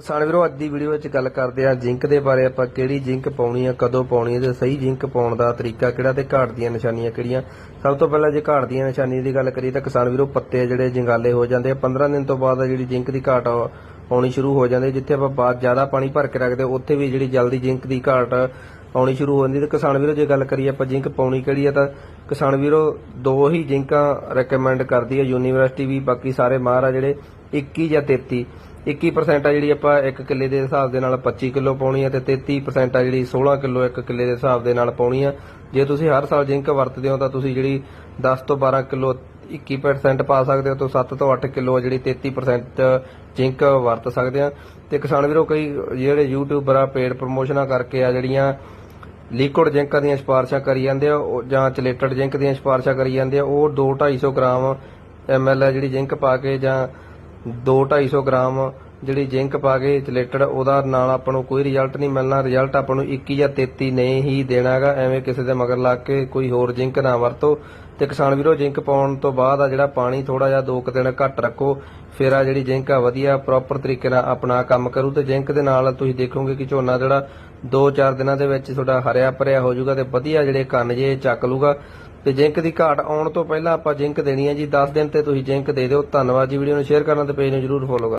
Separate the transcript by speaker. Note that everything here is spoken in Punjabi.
Speaker 1: ਕਿਸਾਨ ਵੀਰੋ, ਅੱਜ ਦੀ ਵੀਡੀਓ ਵਿੱਚ ਗੱਲ ਕਰਦੇ ਆ ਜਿੰਕ ਦੇ ਬਾਰੇ, ਆਪਾਂ ਕਿਹੜੀ ਜਿੰਕ ਪਾਉਣੀ ਆ, ਕਦੋਂ ਪਾਉਣੀ ਹੈ ਤੇ ਸਹੀ ਜਿੰਕ ਪਾਉਣ ਦਾ ਤਰੀਕਾ ਕਿਹੜਾ ਤੇ ਘਾਟ ਦੀਆਂ ਨਿਸ਼ਾਨੀਆਂ ਕਿਹੜੀਆਂ। ਸਭ ਤੋਂ ਪਹਿਲਾਂ ਜੇ ਘਾਟ ਦੀਆਂ ਨਿਸ਼ਾਨੀਆਂ ਦੀ ਗੱਲ ਕਰੀਏ ਤਾਂ ਕਿਸਾਨ ਵੀਰੋ, ਪੱਤੇ ਜਿਹੜੇ ਜੰਗਾਲੇ ਹੋ ਜਾਂਦੇ ਆ 15 ਦਿਨ ਤੋਂ ਬਾਅਦ ਜਿਹੜੀ ਜਿੰਕ ਦੀ ਘਾਟ ਆ ਆਉਣੀ ਸ਼ੁਰੂ ਹੋ ਜਾਂਦੀ ਜਿੱਥੇ ਆਪਾਂ ਬਾਅਦ ਜ਼ਿਆਦਾ ਪਾਣੀ ਭਰ ਕੇ ਰੱਖਦੇ ਉੱਥੇ ਵੀ ਜਿਹੜੀ ਜਲਦੀ ਜਿੰਕ ਦੀ ਘਾਟ ਆਉਣੀ ਸ਼ੁਰੂ ਹੋ ਜਾਂਦੀ ਤੇ ਕਿਸਾਨ ਵੀਰੋ, ਜੇ ਗੱਲ ਕਰੀਏ ਆਪਾਂ ਜਿੰਕ ਪਾਉਣੀ ਕਿਹੜੀ ਆ ਤਾਂ ਕਿਸਾਨ ਵੀਰੋ, ਦੋ ਹੀ ਜਿੰਕਾਂ ਰეკਮੈਂਡ ਕਰਦੀ ਹੈ ਯੂਨੀਵਰਸਿਟੀ ਵੀ, ਬਾਕੀ ਸਾਰੇ ਮਾਹਰ ਆ ਜਿਹੜੇ 21 ਜਾਂ 33 21% ਆ ਜਿਹੜੀ ਆਪਾਂ 1 ਕਿੱਲੇ ਦੇ ਹਿਸਾਬ ਦੇ ਨਾਲ 25 ਕਿਲੋ ਪਾਉਣੀ ਹੈ ਤੇ 33% ਆ ਜਿਹੜੀ 16 ਕਿਲੋ 1 ਕਿੱਲੇ ਦੇ ਹਿਸਾਬ ਦੇ ਨਾਲ ਪਾਉਣੀ ਆ। ਜੇ ਤੁਸੀਂ ਹਰ ਸਾਲ ਜਿੰਕ ਵਰਤਦੇ ਹੋ ਤਾਂ ਤੁਸੀਂ ਜਿਹੜੀ 10 ਤੋਂ 12 ਕਿਲੋ 21% ਪਾ ਸਕਦੇ ਹੋ ਤੋਂ 7 ਤੋਂ 8 ਕਿਲੋ ਜਿਹੜੀ 33% ਜਿੰਕ ਵਰਤ ਸਕਦੇ ਆ। ਤੇ ਕਿਸਾਨ ਵੀਰੋ, ਕਈ ਜਿਹੜੇ ਯੂਟਿਊਬਰ ਆ ਪੇਡ ਪ੍ਰਮੋਸ਼ਨਾਂ ਕਰਕੇ ਆ ਜਿਹੜੀਆਂ ਲਿਕੁਇਡ ਜਿੰਕਾਂ ਦੀਆਂ ਸਿਫਾਰਸ਼ਾਂ ਕਰੀ ਜਾਂਦੇ ਆ, ਉਹ ਜਾਂ ਚਲੇਟਡ ਜਿੰਕ ਦੀਆਂ ਸਿਫਾਰਸ਼ਾਂ ਕਰੀ ਜਾਂਦੇ ਆ, ਉਹ 2 250 ਗ੍ਰਾਮ ਐਮਐਲ ਹੈ ਜਿਹੜੀ ਜਿੰਕ ਪਾ ਕੇ ਜਾਂ 2 250 ਗ੍ਰਾਮ ਜਿਹੜੀ ਜਿੰਕ ਪਾ ਕੇ ਚਲੇਟਡ ਉਹਦਾ ਨਾਲ ਆਪਾਂ ਨੂੰ ਕੋਈ ਰਿਜ਼ਲਟ ਨਹੀਂ ਮਿਲਣਾ। ਰਿਜ਼ਲਟ ਆਪਾਂ ਨੂੰ 21 ਜਾਂ 33 ਨਹੀਂ ਹੀ ਦੇਣਾ ਐਵੇਂ ਕਿਸੇ ਦੇ ਮਗਰ ਲੱਗ ਕੇ ਕੋਈ ਹੋਰ ਜਿੰਕ ਨਾ ਵਰਤੋ। ਤੇ ਕਿਸਾਨ ਵੀਰੋ, ਜਿੰਕ ਪਾਉਣ ਤੋਂ ਬਾਅਦ ਆ ਜਿਹੜਾ ਪਾਣੀ ਥੋੜਾ ਜਿਹਾ ਦੋ ਦਿਨ ਘੱਟ ਰੱਖੋ। ਫਿਰ ਆ ਜਿਹੜੀ ਜਿੰਕ ਆ ਵਧੀਆ ਪ੍ਰੋਪਰ ਤਰੀਕੇ ਨਾਲ ਆਪਣਾ ਕੰਮ ਕਰੂ। ਤੇ ਜਿੰਕ ਦੇ ਨਾਲ ਤੁਸੀਂ ਦੇਖੋਗੇ ਕਿ ਝੋਨਾ ਜਿਹੜਾ 2-4 ਦਿਨਾਂ ਦੇ ਵਿੱਚ ਤੁਹਾਡਾ ਹਰਿਆ ਭਰਿਆ ਹੋ ਜਾਊਗਾ ਤੇ ਵਧੀਆ ਜਿਹੜੇ ਕੰਨ ਜੇ ਚੱਕ ਲੂਗਾ ਤੇ ਜਿੰਕ ਦੀ ਘਾਟ ਆਉਣ ਤੋਂ ਪਹਿਲਾਂ ਆਪਾਂ ਜਿੰਕ ਦੇਣੀ ਹੈ ਜੀ। 10 ਦਿਨ ਤੇ ਤੁਸੀਂ ਜਿੰਕ ਦੇ ਦਿਓ। ਧੰਨਵਾਦ ਜੀ। ਵੀਡੀਓ ਨੂੰ ਸ਼ੇਅਰ ਕਰਨਾ ਤੇ ਪੇਜ ਨੂੰ ਜਰੂਰ ਫੋਲੋ